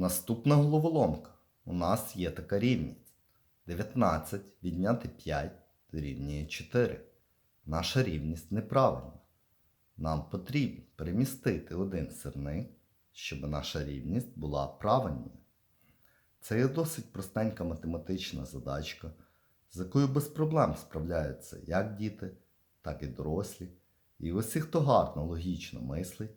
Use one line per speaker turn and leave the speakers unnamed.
Наступна головоломка. У нас є така рівність. 19 відняти 5 дорівнює 4. Наша рівність неправильна. Нам потрібно перемістити один сирник, щоб наша рівність була правильною. Це є досить простенька математична задачка, з якою без проблем справляються як діти, так і дорослі. І усі, хто гарно логічно мислить,